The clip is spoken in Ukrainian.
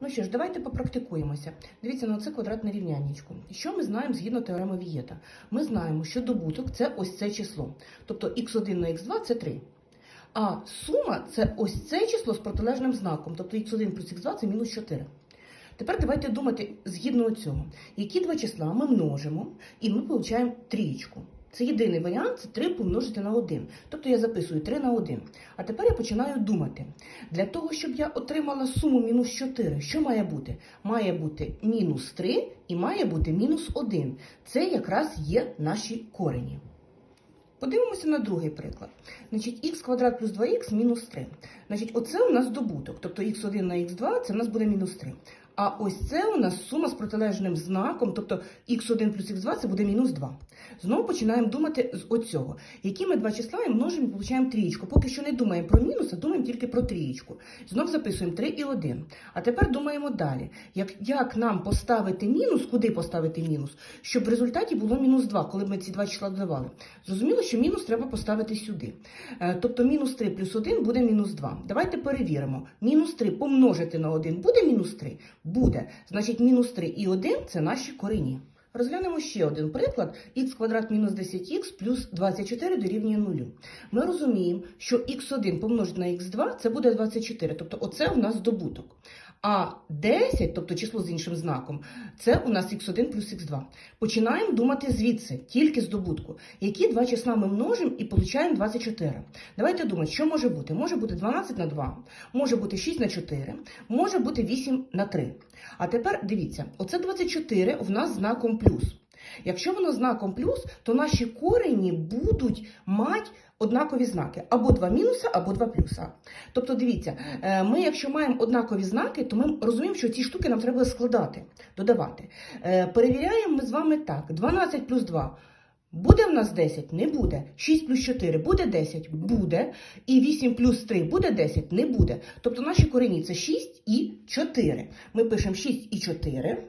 Ну що ж, давайте попрактикуємося. Дивіться на це квадратне рівняннячко. Що ми знаємо згідно теореми Вієта? Ми знаємо, що добуток це ось це число. Тобто х1 на х2 це 3. А сума це ось це число з протилежним знаком. Тобто х1 плюс х2 це мінус 4. Тепер давайте думати згідно цього, які два числа ми множимо, і ми отримуємо трієчку. Це єдиний варіант це 3 помножити на 1. Тобто я записую 3 на 1. А тепер я починаю думати. Для того, щоб я отримала суму мінус 4, що має бути? Має бути мінус 3 і має бути мінус 1. Це якраз є наші корені. Подивимося на другий приклад. Значить, х квадрат плюс 2х мінус 3. Значить, оце у нас добуток. Тобто х1 на х2 це у нас буде мінус 3. А ось це у нас сума з протилежним знаком, тобто х1 плюс х2 це буде мінус 2. Знову починаємо думати з оцього. Які ми два числа і множимо і отримуємо трієчку. Поки що не думаємо про мінус, а думаємо тільки про трієчку. Знов записуємо 3 і 1. А тепер думаємо далі. Як, як нам поставити мінус, куди поставити мінус, щоб в результаті було мінус 2, коли ми ці два числа додавали. Зрозуміло, що мінус треба поставити сюди. Е, Тобто мінус 3 плюс 1 буде мінус 2. Давайте перевіримо. Мінус 3 помножити на 1 буде мінус 3? Буде. Значить, мінус 3 і 1 це наші корені. Розглянемо ще один приклад. х квадрат мінус 10х плюс 24 дорівнює 0. Ми розуміємо, що х1 помножити на х2 це буде 24. Тобто оце у нас добуток. А 10, тобто число з іншим знаком, це у нас х1 плюс х2. Починаємо думати звідси, тільки з добутку. Які два числа ми множимо і получаємо 24. Давайте думати, що може бути. Може бути 12 на 2, може бути 6 на 4, може бути 8 на 3. А тепер дивіться, оце 24 в нас знаком плюс. Якщо воно знаком плюс, то наші корені будуть мати однакові знаки або два мінуса, або два плюса. Тобто, дивіться, е, ми, якщо маємо однакові знаки, то ми розуміємо, що ці штуки нам треба складати, додавати. Е, Перевіряємо ми з вами так: 12 плюс 2. Буде в нас 10? Не буде. 6 плюс 4 буде 10? Буде. І 8 плюс 3 буде 10? Не буде. Тобто наші корені це 6 і 4. Ми пишемо 6 і 4.